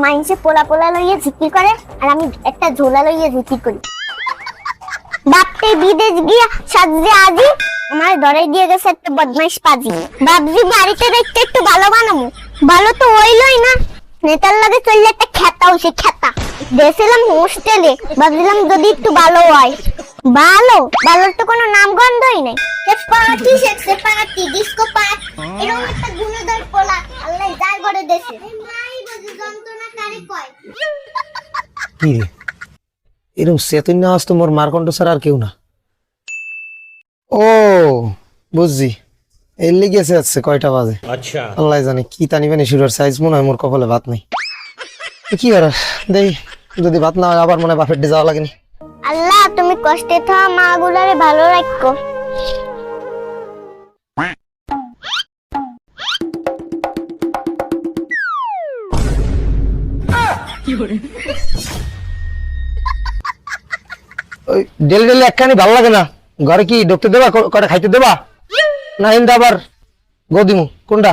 মাইনসে পোলা পোলা লইয়ে জিকির করে আর আমি একটা ঝোলা লইয়ে জিকির করি। বাপতে বিদেশ গিয়া সাজে আজি? আমার ধরে দিয়ে গেছে একটা বদমাইশ পাজি। বাবজি বাড়িতে দেখতে একটু ভালো বানামু। ভালো তো হইলই না। নেতার লাগে চললে একটা খেতা সে খেতা। গেছিলাম হোস্টেলে ভাবছিলাম যদি একটু ভালো হয়। ভালো? ভালোর তো কোনো নাম গন্ধই নাই। সে পার্টি সে পার্টি ডিস্কো পার্ট এরকম একটা গুণধর পোলা আল্লাহ যার করে দেশে। মাই বুঝি যন্ত্রণা এরকম চেতন না মারকণ্ড আর কেউ না। ও বুঝছি। এর লেগেছে আছে কয়টা বাজে। আচ্ছা। আল্লাহ জানে কি তানি বানি শুরু সাইজ মনে হয় মোর কপালে ভাত নেই। কি আর দেই যদি ভাত না হয় আবার মনে হয় বাফের যাওয়া লাগেনি। আল্লাহ তুমি কষ্টে থাও মাগুলারে ভালো রাখো। ওই ডেলি ডেলি একখানি ভালো লাগে না। ঘরে কি ঢুকতে দেবা? কটা খাইতে দেবা? না হিন্দা আবার গদিমু কোনটা?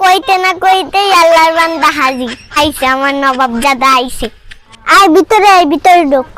কইতে না কইতে আল্লাহর বান্দা হাজি। আইছে আমার নবাব দাদা আইছে। আয় ভিতরে আয় ভিতরে ঢোক।